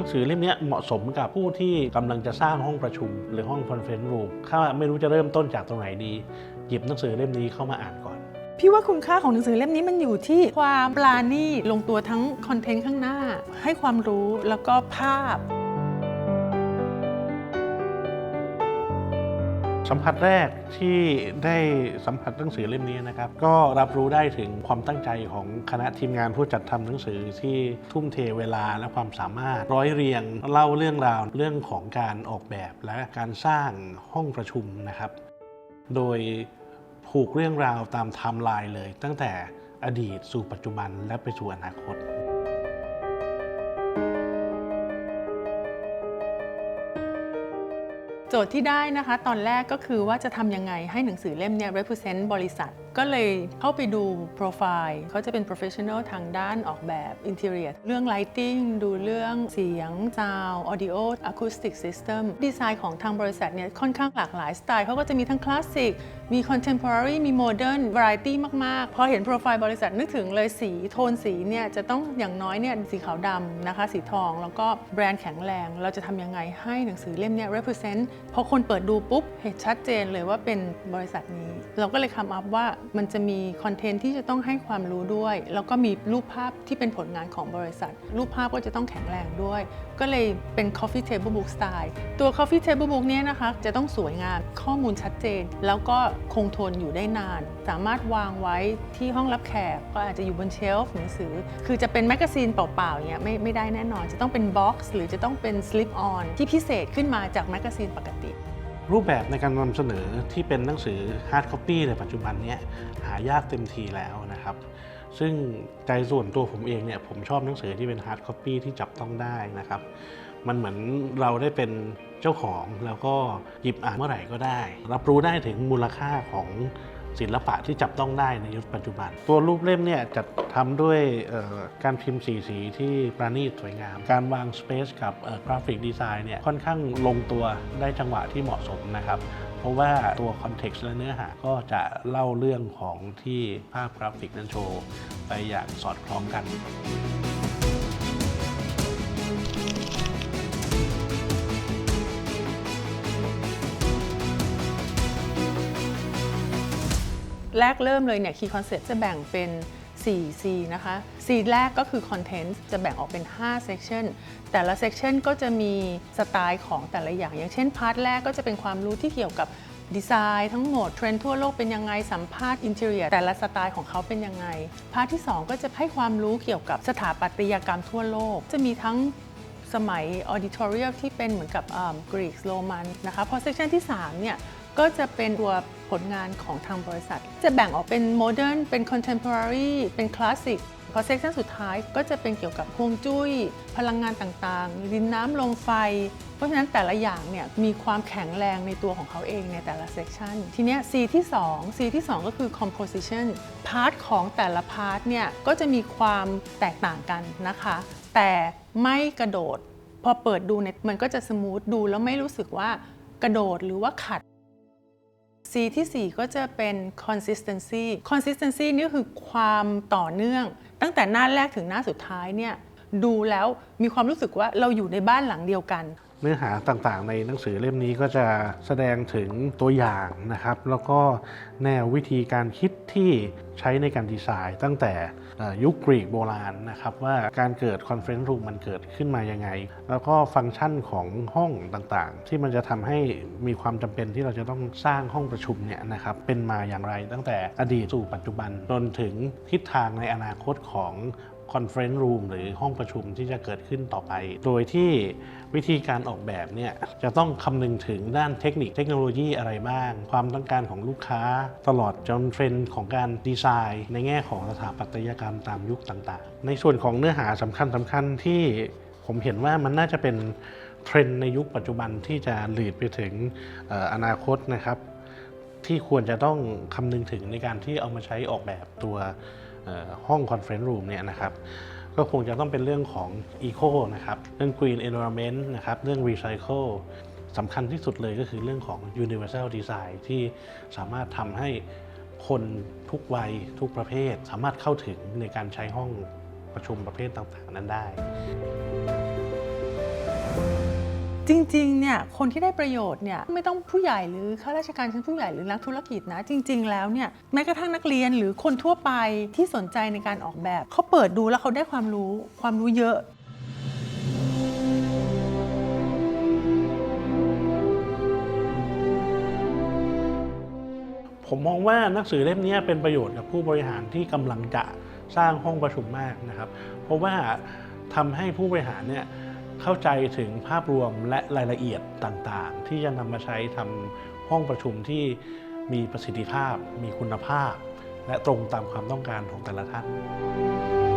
ังสือเล่มนี้เหมาะสมกับผู้ที่กำลังจะสร้างห้องประชุม หรือห้องคอนเฟรนซ์รูมถ้าไม่รู้จะเริ่มต้นจากตรงไหนดี หยิบหนังสือเล่มนี้เข้ามาอ่านก่อนพี่ว่าคุณค่าของหนังสือเล่มนี้มันอยู่ที่ความปราณีตลงตัวทั้งคอนเทนต์ข้างหน้า ให้ความรู้แล้วก็ภาพ สัมผัสแรกที่ได้สัมผัสหนังสือเล่มนี้นะครับ ก็รับรู้ได้ถึงความตั้งใจของคณะทีมงานผู้จัดทำหนังสือที่ทุ่มเทเวลาและความสามารถ ร้อยเรียงเล่าเรื่องราวเรื่องของการออกแบบและการสร้างห้องประชุมนะครับ โดยผูกเรื่องราวตามไทม์ไลน์เลย ตั้งแต่อดีตสู่ปัจจุบันและไปสู่อนาคต โจทย์ที่ได้นะคะ ตอนแรกก็คือว่าจะทำยังไงให้หนังสือเล่มเนี้ย represent บริษัท ก็เลยเข้าไปดูโปรไฟล์เขาจะเป็น professional ทางด้านออกแบบ interior เรื่อง lighting ดูเรื่องเสียง sound audio acoustic system ดีไซน์ของทางบริษัทเนี่ยค่อนข้างหลากหลายสไตล์เขาก็จะมีทั้งคลาสสิกมี contemporary มี modern variety มาก ๆ พอเห็นโปรไฟล์บริษัทนึกถึงเลยสีโทนสีเนี่ยจะต้องอย่างน้อยเนี่ยสีขาวดำนะคะ สีทอง แล้วก็แบรนด์แข็งแรง เราจะทำยังไงให้หนังสือเล่มเนี่ย represent พอคนเปิดดูปุ๊บเห็นชัดเจนเลยว่าเป็นบริษัทนี้ เราก็เลยคำอัพว่ามันจะมีคอนเทนต์ที่จะต้องให้ความรู้ด้วย แล้วก็มีรูปภาพที่เป็นผลงานของบริษัท รูปภาพก็จะต้องแข็งแรงด้วย ก็เลยเป็น coffee table book style ตัว coffee table book เนี่ยนะคะจะต้องสวยงามข้อมูลชัดเจน แล้วก็คงทนอยู่ได้นาน สามารถวางไว้ที่ห้องรับแขก ก็อาจจะอยู่บนเชลฟ์หนังสือ คือจะเป็นแมกกาซีนเปล่าๆเนี่ยไม่ไม่ได้แน่นอน จะต้องเป็นบ็อกซ์หรือจะต้องเป็น slip on ที่พิเศษขึ้นมาจากแมกกาซีนปกติ รูปแบบในการนำเสนอที่เป็นหนังสือฮาร์ดคอปปี้ในปัจจุบันนี้หายากเต็มทีแล้วนะครับ ซึ่งใจส่วนตัวผมเองเนี่ยผมชอบหนังสือที่เป็นฮาร์ดคอปปี้ที่จับต้องได้นะครับ มันเหมือนเราได้เป็นเจ้าของแล้วก็หยิบอ่านเมื่อไหร่ก็ได้ รับรู้ได้ถึงมูลค่าของ ศิลปะที่จับต้องได้ในยุคปัจจุบัน ตัวรูปเล่มเนี่ยจะทำด้วยการพิมพ์สีสีที่ประณีตสวยงาม การวางสเปซกับกราฟิกดีไซน์เนี่ยค่อนข้างลงตัวได้จังหวะที่เหมาะสมนะครับเพราะว่าตัวคอนเท็กซ์และเนื้อหาก็จะเล่าเรื่องของที่ภาพกราฟิกนั้นโชว์ ไปอย่างสอดคล้องกัน แรกเริ่มเลยเนี่ย Key Concept จะแบ่งเป็น 4 C นะคะ C แรกก็คือ Content จะแบ่งออกเป็น 5 Section แต่ละ Section ก็จะมีสไตล์ของแต่ละอย่าง อย่างเช่น พาร์ทแรกก็จะเป็นความรู้ที่เกี่ยวกับดีไซน์ทั้งหมดเทรนด์ทั่วโลกเป็นยังไง สัมภาษณ์อินเทอร์เนียแต่ละสไตล์ของเขาเป็นยังไง พาร์ทที่ 2 ก็จะให้ความรู้เกี่ยวกับสถาปัตยกรรมทั่วโลก จะมีทั้ง สมัยออดิทอเรียลที่เป็นเหมือนกับกรีกโรมันนะคะพอเซสชันที่3เนี่ยก็จะเป็นตัวผลงานของทางบริษัท จะแบ่งออกเป็นโมเดิร์นเป็นคอนเทม p o r a r y เป็นคลาสสิกพอเซสชันสุดท้ายก็จะเป็นเกี่ยวกับฮวงจุ้ย พลังงานต่างๆ ดินน้ำลมไฟ เพราะฉะนั้นแต่ละอย่างเนี่ยมีความแข็งแรงในตัวของเขาเองในแต่ละเซสชันทีเนี้ย C ที่ 2 C ที่ 2 ก็คือ composition พาร์ทของแต่ละพาร์ทเนี่ยก็จะมีความแตกต่างกันนะคะ แต่ไม่กระโดด พอเปิดดูเนี่ยมันก็จะสมูทดูแล้วไม่รู้สึกว่ากระโดดหรือว่าขัด C ที่ 4 ก็จะเป็น consistency consistency นี่คือความต่อเนื่อง ตั้งแต่หน้าแรกถึงหน้าสุดท้ายเนี่ยดูแล้วมีความรู้สึกว่าเราอยู่ในบ้านหลังเดียวกัน เนื้อหาต่างๆ ในหนังสือเล่มนี้ก็จะแสดงถึงตัวอย่างนะครับ แล้วก็แนววิธีการคิดที่ใช้ในการดีไซน์ ตั้งแต่ยุคกรีกโบราณนะครับ ว่าการเกิดคอนเฟรนซ์รูมมันเกิดขึ้นมายังไง แล้วก็ฟังก์ชันของห้องต่างๆ ที่มันจะทำให้มีความจำเป็นที่เราจะต้องสร้างห้องประชุมเนี่ยนะครับเป็นมาอย่างไรตั้งแต่อดีตสู่ปัจจุบันจนถึงทิศทางในอนาคตของ คอนเฟรนซ์รูมหรือห้องประชุมที่จะเกิดขึ้นต่อไป โดยที่วิธีการออกแบบเนี่ยจะต้องคำนึงถึงด้านเทคนิคเทคโนโลยีอะไรบ้าง ความต้องการของลูกค้า ตลอดจนเทรนด์ของการดีไซน์ ในแง่ของสถาปัตยกรรมตามยุคต่างๆ ในส่วนของเนื้อหาสำคัญสคัญๆที่ผมเห็นว่ามันน่าจะเป็นเทรนด์ในยุคปัจจุบันที่จะหลีดไปถึงอนาคตนะครับ ที่ควรจะต้องคำนึงถึงในการที่เอามาใช้ออกแบบตัว ห้องคอนเฟรนซ์รูมเนี่ยนะครับก็คงจะต้องเป็นเรื่องของ Eco นะครับเรื่อง Green Environment นะครับเรื่อง Recycle สำคัญที่สุดเลยก็คือเรื่องของ Universal Design ที่สามารถทำให้คนทุกวัยทุกประเภท สามารถเข้าถึงในการใช้ห้องประชุมประเภทต่างๆ นั้นได้ จริงๆ เนี่ย คนที่ได้ประโยชน์เนี่ยไม่ต้องผู้ใหญ่หรือข้าราชการชั้นผู้ใหญ่หรือนักธุรกิจนะ จริง ๆ แล้วเนี่ยแม้กระทั่งนักเรียนหรือคนทั่วไปที่สนใจในการออกแบบเขาเปิดดูแล้วเขาได้ความรู้ความรู้เยอะผมมองว่าหนังสือเล่มนี้เป็นประโยชน์กับผู้บริหารที่กำลังจะสร้างห้องประชุมมากนะครับ เพราะว่าทำให้ผู้บริหารเนี่ย เข้าใจถึงภาพรวมและรายละเอียดต่างๆ ที่จะนำมาใช้ทำห้องประชุมที่มีประสิทธิภาพ มีคุณภาพ และตรงตามความต้องการของแต่ละท่าน